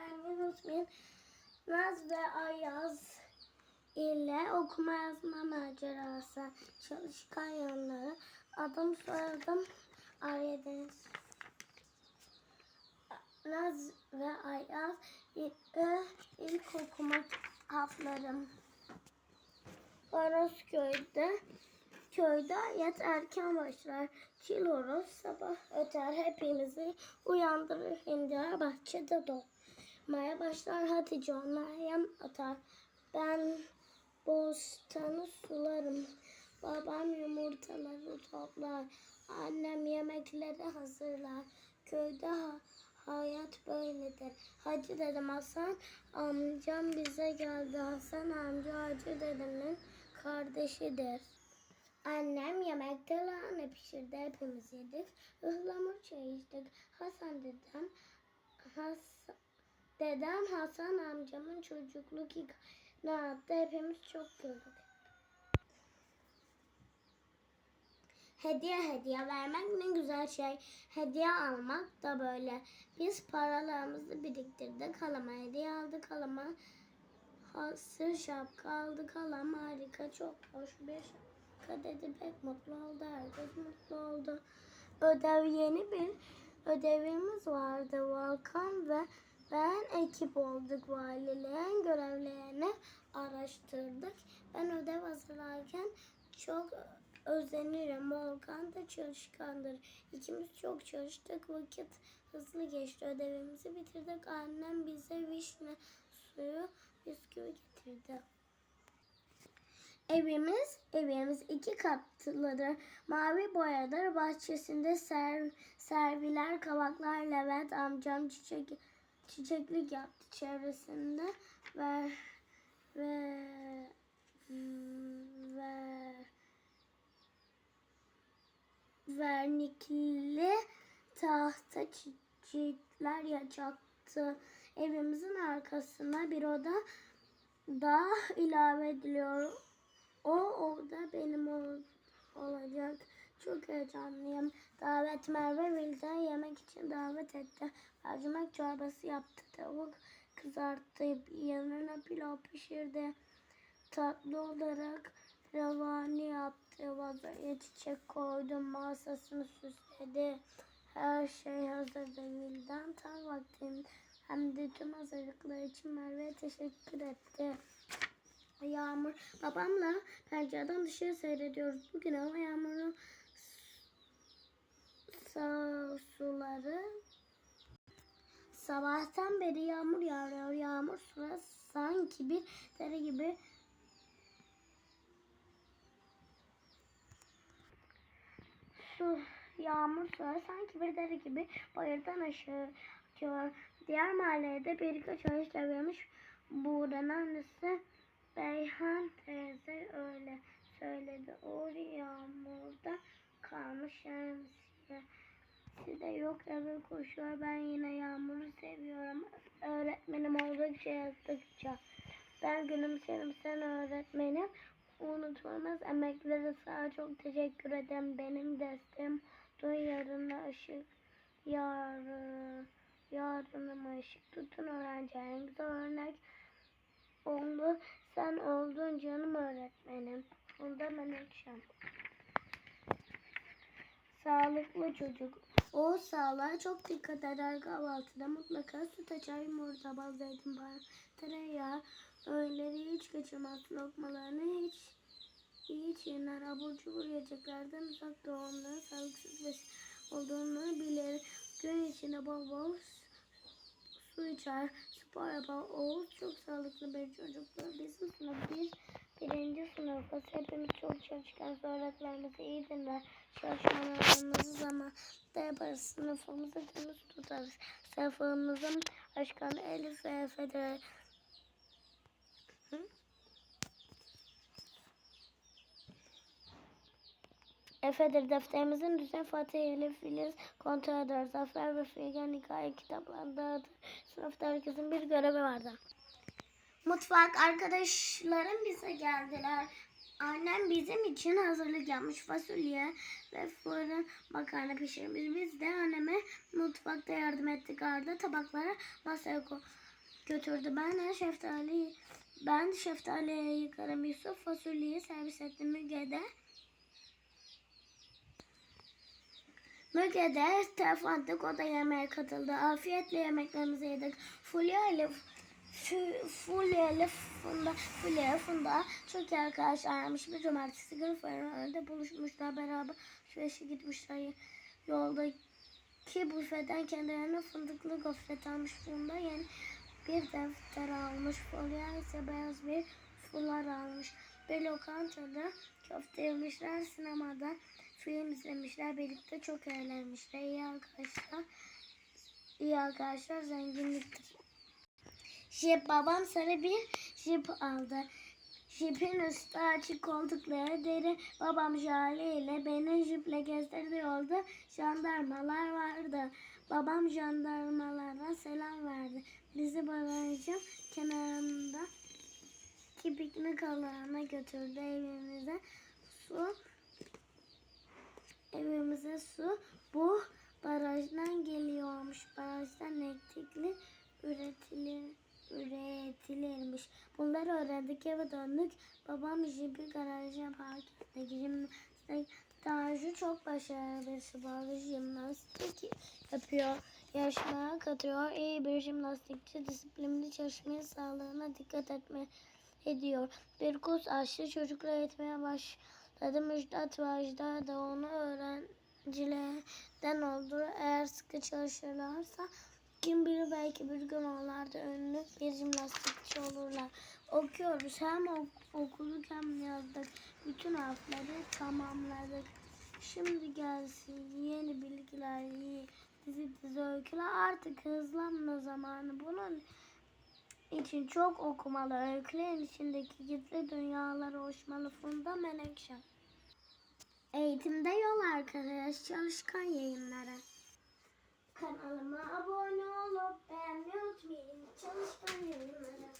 Yunus Bin Naz ve Ayaz ile okuma yazma macerası çalışkan yanları adım soyadım Arya. Naz ve Ayaz ile ilk okuma haplarım. Orozköy'de köyde hayat erken başlar. Kiloroz sabah öter hepimizi uyandırır Hindira bahçede doğmaya başlar Hatice onlar yem atar. Ben bostanı sularım. Babam yumurtaları toplar. Annem yemekleri hazırlar. Köyde ha- hayat böyledir. Hacı dedim Hasan amcam bize geldi. Hasan amca Hacı dedemin kardeşidir. Annem yemekte lahana pişirdi. Hepimiz yedik. Ihlamur çay içtik. Hasan dedem Hasan, dedem Hasan amcamın çocukluk hikayesini attı. Hepimiz çok güldük. Hediye hediye vermek ne güzel şey. Hediye almak da böyle. Biz paralarımızı biriktirdik. Halama hediye aldık. Halama hasır şapka aldık. Halama harika çok hoş bir şapka dedi. Pek mutlu oldu. Herkes mutlu oldu. Ödev yeni bir ödevimiz vardı. Volkan ve ben ekip olduk. Valiliğin görevlerini araştırdık. Ben ödev hazırlarken çok özenirim. Volkan da çalışkandır. İkimiz çok çalıştık. Vakit hızlı geçti. Ödevimizi bitirdik. Annem bize vişne suyu bisküvi getirdi. Evimiz, evimiz iki katlıdır. Mavi boyadır. Bahçesinde ser, serviler, kavaklar, Levent amcam çiçek çiçeklik yaptı çevresinde ve ve ve vernikli tahta çiçekler yacaktı. Evimizin arkasına bir oda daha ilave ediliyor. O oda benim ol- olacak. Çok heyecanlıyım. Davet Merve Vilde yemek için davet etti. Mercimek çorbası yaptı. Tavuk kızarttı. Yanına pilav pişirdi. Tatlı olarak revani yaptı. Vazoya çiçek koydu. Masasını süsledi. Her şey hazırdı. Vildan tam vaktinde hem de tüm hazırlıklar için Merve'ye teşekkür etti. Yağmur. Babamla pencereden dışarı seyrediyoruz. Bugün hava yağmuru sağ suları sabahtan beri yağmur yağıyor. Yağmur suları sanki bir dere gibi su yağmur suları sanki bir dere gibi bayırdan aşağı akıyor. Diğer mahallede birkaç ağaç devrilmiş. Buğra'nın annesi Beyhan teyze öyle söyledi. O yağmurda kalmış şemsiyesi de yok eve koşuyor. Ben yine yağmuru seviyorum. Öğretmenim oldukça yazdıkça. Ben gülümserim sen öğretmenim. Unutulmaz emeklere sana çok teşekkür ederim. Benim desteğim duy yarına ışık yarı yarınıma ışık tutun öğrencilerinize örnek oldu. Sen oldun canım öğretmenim. Onda menekşem. Sağlıklı çocuk. O sağlığa çok dikkat eder kahvaltıda. Mutlaka süt açar, yumurta, bal, zeytin, bal, tereyağı. Öğleri hiç kaçırmaz. Lokmalarını hiç hiç yener. Abur cubur yiyeceklerden uzak onların sağlıksız besin olduğunu bilir. Gün içinde bol bol su içer, spor yapar. Oğuz çok sağlıklı bir çocuktur. Bizim sınıf bir, sınıfız. Hepimiz çok çalışkan. Öğretmenimizi iyi dinler. Çalışmalarımızı zamanında yaparız. Sınıfımızı temiz tutarız. Sınıfımızın başkanı Elif ve Efe'dir. Efe'dir defterimizin düzen Fatih Elif Filiz kontrol eder. Zafer ve Figen hikaye kitaplarındadır. Sınıfta herkesin bir görevi vardı. Mutfak arkadaşlarım bize geldiler. Annem bizim için hazırlık yapmış fasulye ve fırın makarna pişirmiş. Biz de anneme mutfakta yardım ettik. Arda tabakları masaya götürdü. Ben de şeftali ben şeftaliyi yıkarım. Yusuf fasulyeyi servis etti Müge de. Müge de telefonda o da yemeğe katıldı. Afiyetle yemeklerimizi yedik. Fulya ile Fulya Funda, Fulya Funda çok iyi arkadaşlarmış. Bir cumartesi günü Ferrari'de buluşmuşlar beraber. Süreçe gitmişler. Yoldaki büfeden kendilerine fındıklı gofret almış. Funda yeni bir defter almış. Fulya ise beyaz bir fular almış. Bir lokantada köfte yemişler. Sinemada film izlemişler. Birlikte çok eğlenmişler. İyi arkadaşlar. İyi arkadaşlar zenginliktir. Jip babam sarı bir jip aldı. Jipin üstü açık koltukları deri. Babam Jale ile beni jiple gezdirdi yolda. Jandarmalar vardı. Babam jandarmalara selam verdi. Bizi barajın kenarında ki piknik alanına götürdü evimize. Su evimize su bu barajdan geliyormuş. Barajdan elektrikli üretilir, üretilirmiş. Bunları öğrendik eve döndük. Babam jipi garaja park etti. Jimnastik Tanju çok başarılı bir sporcu jimnastik yapıyor. Yarışmaya katıyor. İyi bir jimnastikçi disiplinli çalışmaya sağlığına dikkat etme ediyor. Bir kurs açtı. Çocuklar eğitmeye başladı. Müjdat Vajda da onu öğrencilerden oldu. Eğer sıkı çalışırlarsa kim bilir belki bir gün onlar ünlü bir jimnastikçi olurlar. Okuyoruz hem ok- okuduk hem yazdık. Bütün harfleri tamamladık. Şimdi gelsin yeni bilgiler, yeni dizi dizi öyküler. Artık hızlanma zamanı. Bunun için çok okumalı. Öykülerin içindeki gizli dünyaları hoşmalı. Funda Menekşe. Eğitimde yol arkadaş çalışkan yayınları. Kanalıma abone olup beğenmeyi unutmayın. Çalışkan yorumlara.